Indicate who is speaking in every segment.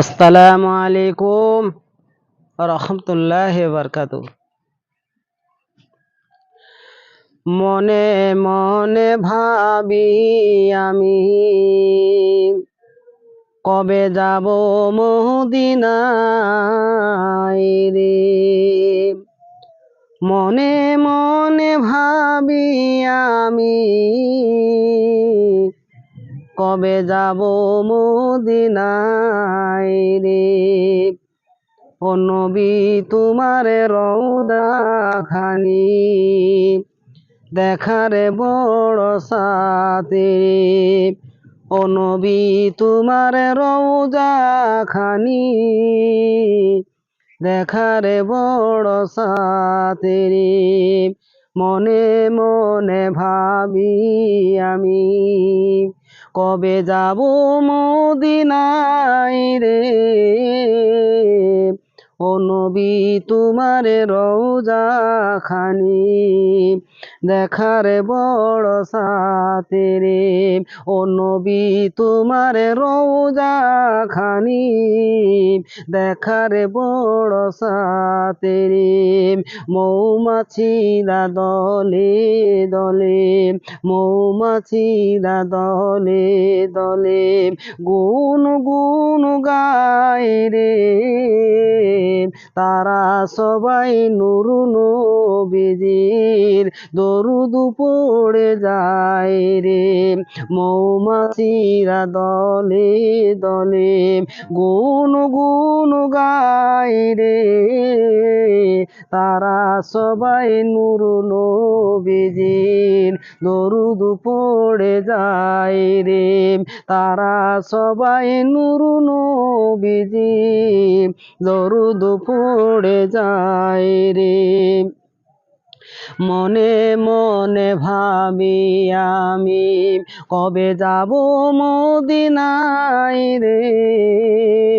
Speaker 1: আসসালামু আলাইকুম রহমতুল্লাহ বরকাত মনে মনে ভাবি আমি, কবে যাব মদিনায় রে? মনে মনে ভাবি আমি কবে যাব মদিনায় রে? ও নবী, তোমার রৌদা খানি দেখারে বড় সাথে। ও নবী, তোমার রৌজা খানি দেখারে বড় সাথে মনে মনে ভাবি আমি কবে যাব মদিনায় রে? ও নবী, তোমার রৌজা খানি দেখার বড় সাথে রে। ও নবী, তোমার রৌজা খানি দেখার বড় সাথে রে। মৌমাছিরা দলে দলে মৌমাছিরা দলে দলে গুন গুন গায় রে। তারা সবাই নুরু নবীজির দরুদ পড়ে যায় রে। মৌমাছিরা দলে দলে গুন গুন গায় রে। তারা সবাই নুরু নবীজির দরুদ পড়ে যায় রে। তারা সবাই নুরু নবীজি দরুদ পড়ে যায় রে। মনে মনে ভাবি আমি, কবে যাব মদিনায় রে?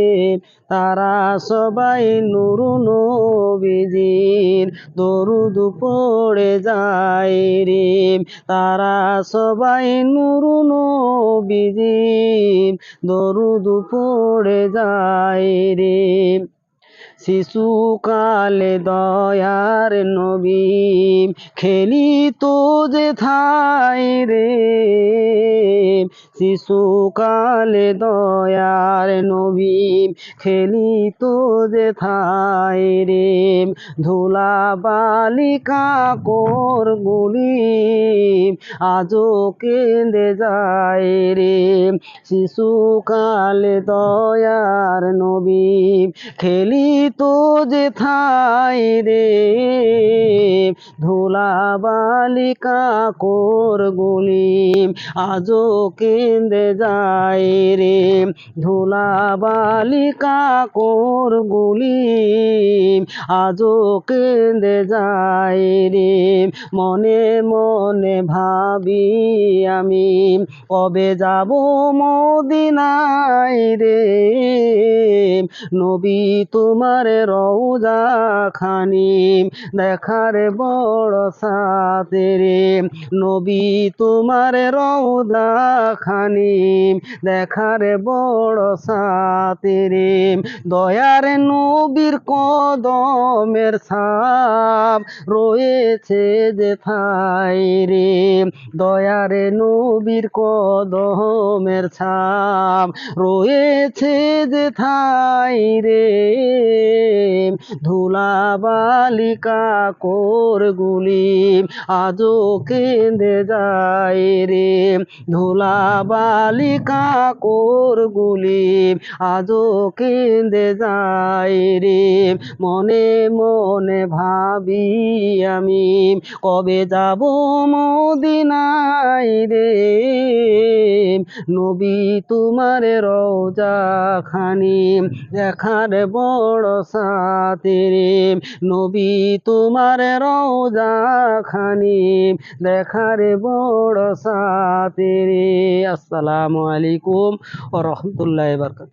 Speaker 1: তারা সবাই নুরু নবীজির দরুদ পড়ে যায় রে। তারা সবাই নুরু নবীজির দরুদ পড়ে যায় রে। শিশুকালে দয়ার নবী খেলি তো যে থাই রে। শিশুকালে দয়ার নবী খেলিত যে থাই রে, ধুলা বালিকা কোর গুলি আজও কেঁদে যায় রে। শিশুকালে দয়ার নবী খেলিত যে থাই রে, ধুলা বালিকা কোর গুলি আজও কেঁদে যায় রে। ধুলা বালিকা কোর গুলি আজও কেঁদে যায় রে। মনে মনে ভাবি আমি, কবে যাব মদিনায় রে? নবী তোমার রৌজা খানি দেখার বড় সাথে রে। নবী তোমার রৌজা খানি দেখার বড় সাথে রে দয়ার নবীর কদমের ছাপ রয়েছে যে থাই রে দয়ার নবীর কদমের ছাপ রয়েছে যে থাই রে ধুলা বালিকা কোর গুলি আজও কেঁদে যায় রে ধুলা বালিকা কোর গুলি আজও কেঁদে যায় রে। মনে মনে ভাবি আমি, কবে যাব মদিনায় রে? নবী তোমার রওজা খানি দেখার বড় সাথে রে। নবী তোমার রওজা খানি দেখার বড় সাথে রে। আসসালামু আলাইকুম ও রহমতুল্লাহ বরকাত